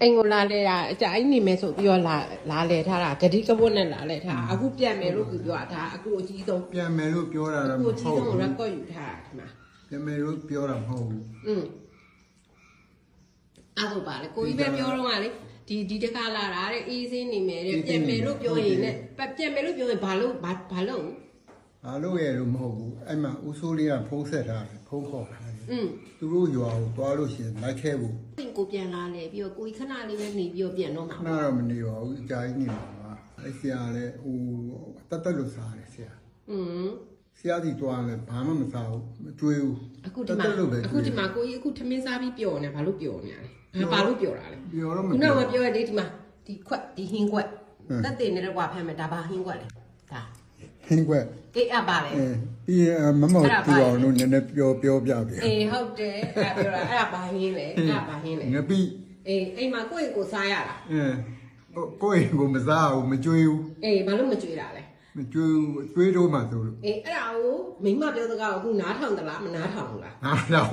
အိမ်ကိုလာလဲတာအကြိုင်းနေမယ်ဆိုပြီးတော့လာလာလဲထားတာဂတိကဝတ်နဲ့လာလဲထားတာအခုပြန်မယ်လို့ပြောတာအခုအကြီးဆုံးပြန်မယ်လို့ပြောတာတော့အခုမအကြီးဟုတ်ဆုံးဘူးကို record ယူထားတာဒီမှာပြန်မယ်လို့ပြောတာမဟုတ်ဘူးอืมအဲ့ဒါပါလေကိုကြီးပဲပြောတော့ကလေဒီဒီတခါလာတာတဲ့အေးစင်းနေမယ်တဲ့ပြန်မယ်လို့ပြောရင်လည်းပြန်မယ်လို့ပြောရင်ဘာလို့ဘာဘာလို့ အားလို့ရလို့မဟုတ်ဘူးအဲ့မှာဦးစိုးလေးကဖုံးဆက်ထားတယ်ဖုံးခေါ်ထားတယ် อืม သူတို့ရွာကိုသွားလို့ရှိရင်လိုက်ခဲဖို့ သင်ကိုပြန်လာလေပြီးတော့ကိုကြီးခဏလေးပဲနေပြီးတော့ပြန်တော့မှာ ခဏတော့မနေပါဘူးအကြာကြီးနေမှာပါအဲ့ဆရာလည်းဟိုတတ်တက်လို့စားတယ်ဆရာ อืม ဆရာကြီးသွားလည်းဘာမှမစားဘူးမကြွေးဘူး အခုဒီမှာ တက်တက်လို့ပဲ အခုဒီမှာကိုကြီးအခုထမင်းစားပြီးပျော်နေဘာလို့ပျော်နေရလဲဘာလို့ပျော်တာလဲ ပြောတော့မ ခုန ပြော ကပြောရလေဒီမှာဒီခွက်ဒီဟင်းခွက် ဟမ် တက်တင်နေတဲ့ကွာဖမ်းမယ်ဒါဘာဟင်းခွက်လဲဒါ ဟင်းကွက်အေးအပ်ပါလေအဲပြီးရင်မမောက်ပြောအောင်လို့နည်းနည်းပြောပြောပြပြအေးဟုတ်တယ်အဲ့ဒါပြောတာအဲ့ဒါဘာဟင်းလဲအဲ့ဒါဘာဟင်းလဲငပိအေးအိမ်မှာကိုယ့်ကိုယ်စားရတာအဲကိုယ့်ကိုမစားဘူးမကြွေးဘူးအေးဘာလို့မကြွေးတာလဲမကြွေးဘူးကြွေးတော့မှဆိုလို့အေးအဲ့ဒါကိုမိမပြောတကားကိုအခုနားထောင်သလားမနားထောင်ဘူးလားငါတော့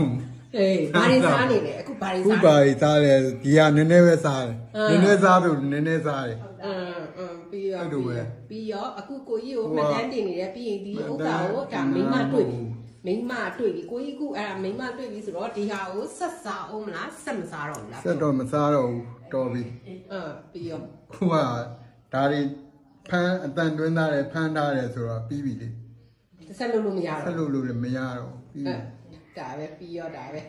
အေးဘာတွေစားနေလဲအခုဘာတွေခုစားပါရီစားတယ်ဒီကနည်းနည်းပဲစားတယ်အာနည်းနည်းစားလို့နည်းနည်းစားတယ်အင်းအင်းပြီးရောအဲ့လိုပဲပြီးရောအခုကိုကြီးကိုဟိုမှကတ်တမ်းတင်နေတယ်ပြီးရင်ဒီဥစ္စာကိုမှဒါတ်တမ်းမိမတွေ့ပြီဟုတ်မိမတွေ့ပြီကိုကြီးကအဲ့ဒါမိမတွေ့ပြီဆိုတော့ဒီဟာကိုဆက်စားအောင်မလားဆက်မစားတော့ဘူးလားဆက်တော့မစားတော့ဘူးတော်ပြီအင်းပြီးရောခုကဒါတွေဖမ်းအတန်တွင်းသားတယ်ဖမ်းထားတယ်ဆိုတော့ပြီးပြီလေဆက်လို့လို့မရဆက်တော့လို့လို့လည်းမရတော့ဘူးပြီး 咋的必要咋的